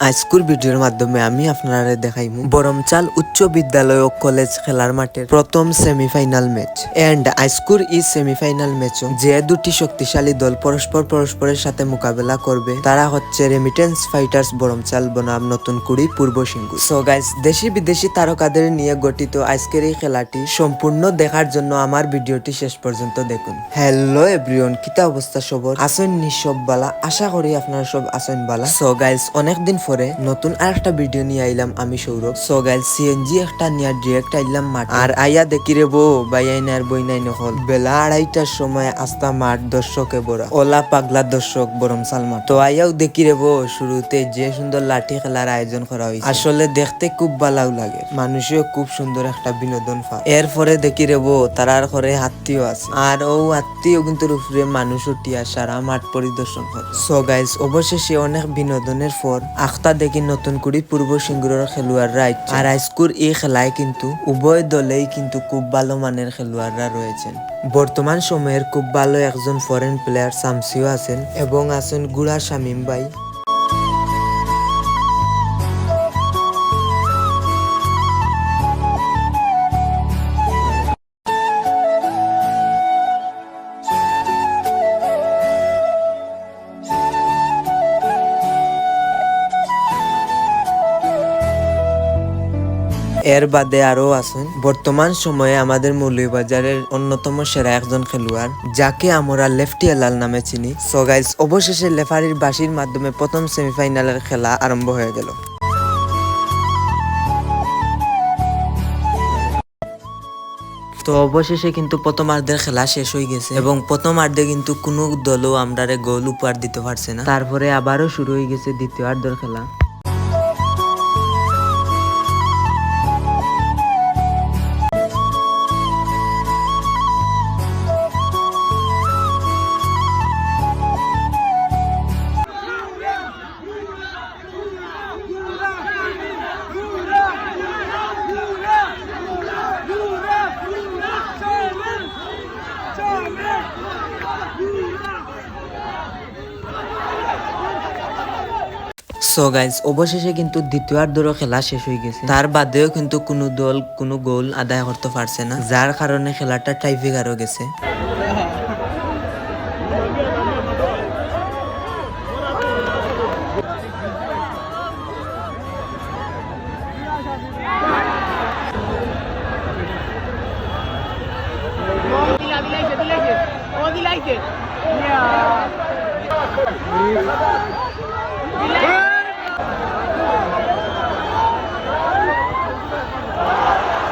আজকুর ভিডিওর মাধ্যমে আমি আপনারা দেখাইমু। বরমচাল উচ্চ বিদ্যালয় ও কলেজ খেলার মাঠের প্রথম সেমিফাইনাল ম্যাচ। এন্ড আইস্কুর ই সেমিফাইনাল ম্যাচও যে দুটি শক্তিশালী দল পরস্পর পরস্পরের সাথে মোকাবেলা করবে, তারা হচ্ছে রেমিটেন্স ফাইটার্স বরমচাল বনাম নতুন কুড়ি পূর্ব সিঙ্গু সো গাইস দেশি বিদেশি তারকাদের নিয়ে গঠিত আজকের এই খেলাটি সম্পূর্ণ দেখার জন্য আমার ভিডিওটি শেষ পর্যন্ত দেখুন। হ্যালো এভরিওন কিতা অবস্থা সবর? আসেন নি সব বালা আশা করি আপনারা সব আসেন বালা সো গাইস অনেকদিন পরে নতুন আরেকটা ভিডিও নিয়ে আইলাম আমি সৌরভ। সো গাইস সিএনজি একটা নিয়ে ডিরেক্ট আইলাম মাঠ। আর আইয়া দেখি রে বউ, বাইয়াই না আর বই নাই নহল। বেলা আড়াইটার সময় আস্তা মাঠ দর্শকে বড়া। ওলা পাগলা দর্শক বরম সালমা তো আইয়াও দেখি রে বউ, শুরুতে যে সুন্দর লাঠি খেলার আয়োজন করা হয়েছে আসলে দেখতে খুব ভালো লাগে। মানুষও খুব সুন্দর একটা বিনোদন পায়। এরপরে দেখি রে বউ তারার ঘরে আত্মীয় আছে। আর ও আত্মীয় কিন্তু উপরে মানুষ উঠিয়া সারা মাঠ পরিদর্শন করে। সো গাইস অবশেষে অনেক বিনোদনের পর আখতা দেখি নতুন করে পূর্ব সিঙ্গুরের খেলোয়াড়রা। আর আইস্কুর এই খেলায় কিন্তু উভয় দলেই কিন্তু খুব ভালো মানের খেলোয়াড়রা রয়েছেন বর্তমান সময়ের খুব ভালো একজন ফরেন প্লেয়ার সামসিও আছেন এবং আছেন গুড়া শামিম ভাই এর বাদে আরও আছেন। বর্তমান সময়ে আমাদের মৌলভীবাজারের অন্যতম সেরা একজন খেলোয়াড়, যাকে আমরা লেফটি নামে চিনি। সো অবশেষে লেফারির বাসির মাধ্যমে প্রথম সেমিফাইনালের খেলা আরম্ভ হয়ে গেল। তো অবশেষে কিন্তু প্রথমার্ধের খেলা শেষ হয়ে গেছে এবং প্রথমার্ধে কিন্তু কোনো দলও আমরা গোল উপহার দিতে পারছে না। তারপরে আবারও শুরু হয়ে গেছে দ্বিতীয়ার্ধের খেলা। সো গাইজ অবশেষে কিন্তু দ্বিতীয়ার্ধেরও খেলা শেষ হয়ে গেছে। তার বাদেও কিন্তু কোনো দল কোনো গোল আদায় করতে পারছে না যার কারণে খেলাটা টাইফিকারও গেছে। Yeah.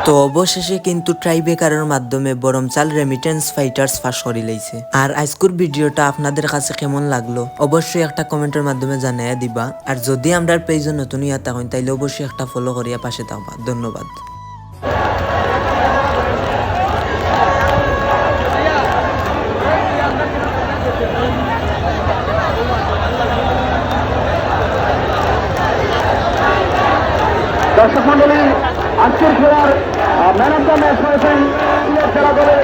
তো অবশেষে কিন্তু ট্রাইবেকারের মাধ্যমে বরমচাল রেমিটেন্স ফাইটার্স ফাঁস করে লাইছে। আর আজকের ভিডিওটা আপনাদের কাছে কেমন লাগল? অবশ্যই একটা কমেন্টের মাধ্যমে জানাইয়া দিবা। আর যদি আমরা পেজে নতুন ইয়া থাকেন, তাইলে অবশ্যই একটা ফলো করিয়া পাশে থাকবা। ধন্যবাদ। দর্শক মন্ডলী আজকের খেলার ম্যান অফ দ্য ম্যাচ হয়েছেন সিলেট জেলা দলের